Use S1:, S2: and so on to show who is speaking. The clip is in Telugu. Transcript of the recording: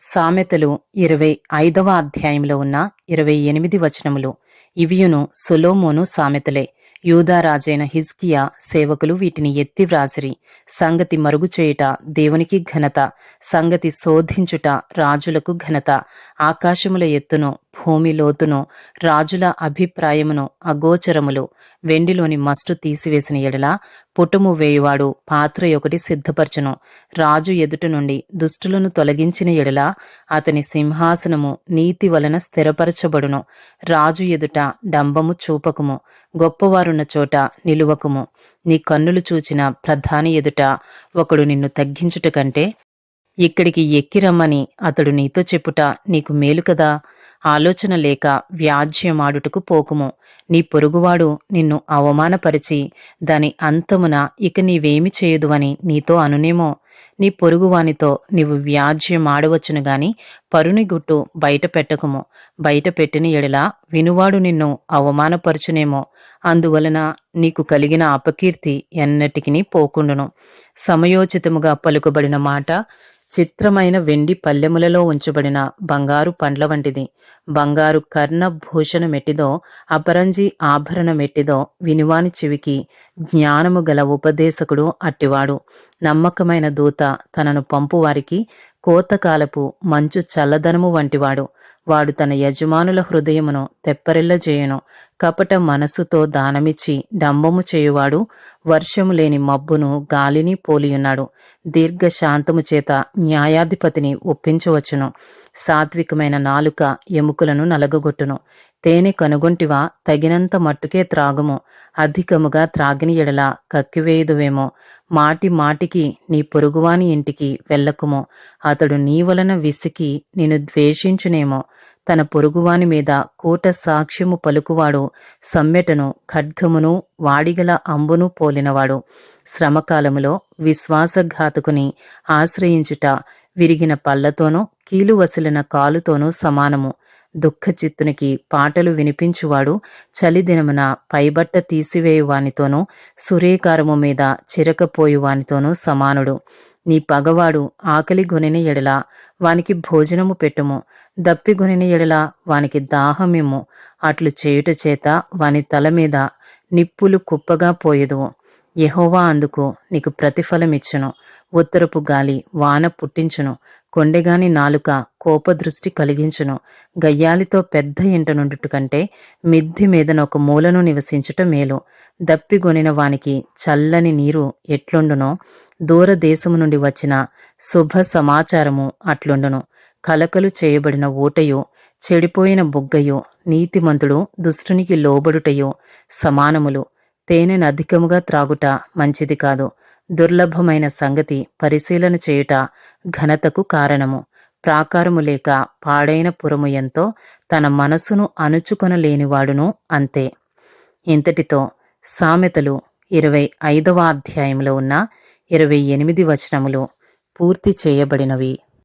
S1: సామెతలు ఇరవై ఐదవ అధ్యాయంలో ఉన్న ఇరవై ఎనిమిది వచనములు. ఇవియును సొలోమోను సామెతలే. యూదారాజైన హిజ్కియా సేవకులు వీటిని ఎత్తి వ్రాసిరి. సంగతి మరుగుచేయుట దేవునికి ఘనత సంగతి శోధించుట రాజులకు ఘనత. ఆకాశముల ఎత్తును భూమి లోతును రాజుల అభిప్రాయమును అగోచరములు వెండిలోని మస్టు తీసివేసిన ఎడల పుటుము వేయువాడు పాత్ర ఒకటి సిద్ధపరచును. రాజు ఎదుట నుండి దుష్టులను తొలగించిన ఎడల అతని సింహాసనము నీతి వలన స్థిరపరచబడును. రాజు ఎదుట డంబము చూపకుము గొప్పవారున్న చోట నిలువకుము. నీ కన్నులు చూచిన ప్రధాని ఎదుట ఒకడు నిన్ను తగ్గించుట కంటే ఇక్కడికి ఎక్కిరమ్మని అతడు నీతో చెప్పుట నీకు మేలు కదా? ఆలోచన లేక వ్యాజ్యమాడుటకు పోకుము. నీ పొరుగువాడు నిన్ను అవమానపరిచి దాని అంతమున ఇక నీవేమి చేయదు అని నీతో అనునేమో. నీ పొరుగువానితో నీవు వ్యాజ్యమాడవచ్చును గాని పరుని గుట్టు బయట పెట్టకుము. బయట పెట్టిన ఎడల వినువాడు నిన్ను అవమానపరుచునేమో. అందువలన నీకు కలిగిన అపకీర్తి ఎన్నటికి పోకుండును. సమయోచితముగా పలుకబడిన మాట చిత్రమైన వెండి పల్లెములలో ఉంచబడిన బంగారు పండ్ల వంటిది. బంగారు కర్ణభూషణ మెట్టిదో అపరంజి ఆభరణ మెట్టిదో వినివాని చెవికి జ్ఞానము గల ఉపదేశకుడు అట్టివాడు. నమ్మకమైన దూత తనను పంపువారికి కోతకాలపు మంచు చల్లదనము వంటివాడు. వాడు తన యజమానుల హృదయమును తెప్పరిల్లజేయును కపట మనస్సుతో దానమిచ్చి డంబము చేయువాడు వర్షము లేని మబ్బును గాలిని పోలియున్నాడు. దీర్ఘశాంతము చేత న్యాయాధిపతిని ఒప్పించవచ్చును. సాత్వికమైన నాలుక ఎముకలను నలగగొట్టును. తేనె కనుగొంటివా తగినంత మట్టుకే త్రాగుము. అధికముగా త్రాగిని ఎడల కక్కివేయుదువేమో. మాటి మాటికి నీ పొరుగువాని ఇంటికి వెళ్ళకుము. అతడు నీ వలన విసికి నిన్ను ద్వేషించునేమో. తన పొరుగువాని మీద కూట సాక్ష్యము పలుకువాడు. సమ్మెటను ఖడ్గమును వాడిగల అంబును పోలినవాడు. శ్రమకాలములో విశ్వాసఘాతకుని ఆశ్రయించుట విరిగిన పళ్ళతోనూ కీలు వసిలిన కాలుతోనూ సమానము. దుఃఖచిత్తునికి పాటలు వినిపించువాడు చలిదినమున పైబట్ట తీసివేయువానితోనూ సురేకారము మీద చిరకపోయువానితోనూ సమానుడు. నీ పగవాడు ఆకలి గునిన ఎడల వానికి భోజనము పెట్టుము. దప్పి గునిన ఎడల వానికి దాహమిమ్ము. అట్లు చేయుట చేత వాని తల మీద నిప్పులు కుప్పగా పోయదువు. యహోవా అందుకు నీకు ప్రతిఫలమిచ్చును. ఉత్తరపు గాలి వాన పుట్టించును. కొండెగాని నాలుక కోపదృష్టి కలిగించును. గయ్యాలితో పెద్ద ఇంట నుండుట కంటే మిద్ది మీదన ఒక మూలను నివసించుట మేలు. దప్పిగొనిన వానికి చల్లని నీరు ఎట్లుండునో దూరదేశము నుండి వచ్చిన శుభ సమాచారము అట్లుండును. కలకలు చేయబడిన ఊటయు చెడిపోయిన బుగ్గయు నీతిమంతుడు దుష్టునికి లోబడుటయో సమానములు. తేనెను అధికముగా త్రాగుట మంచిది కాదు. దుర్లభమైన సంగతి పరిశీలన చేయుట ఘనతకు కారణము. ప్రాకారము లేక పాడైన పురము ఎంతో తన మనసును అణుచుకొనలేనివాడును అంతే. ఇంతటితో సామెతలు ఇరవై ఐదవ అధ్యాయంలో ఉన్న ఇరవై ఎనిమిది వచనములు పూర్తి చేయబడినవి.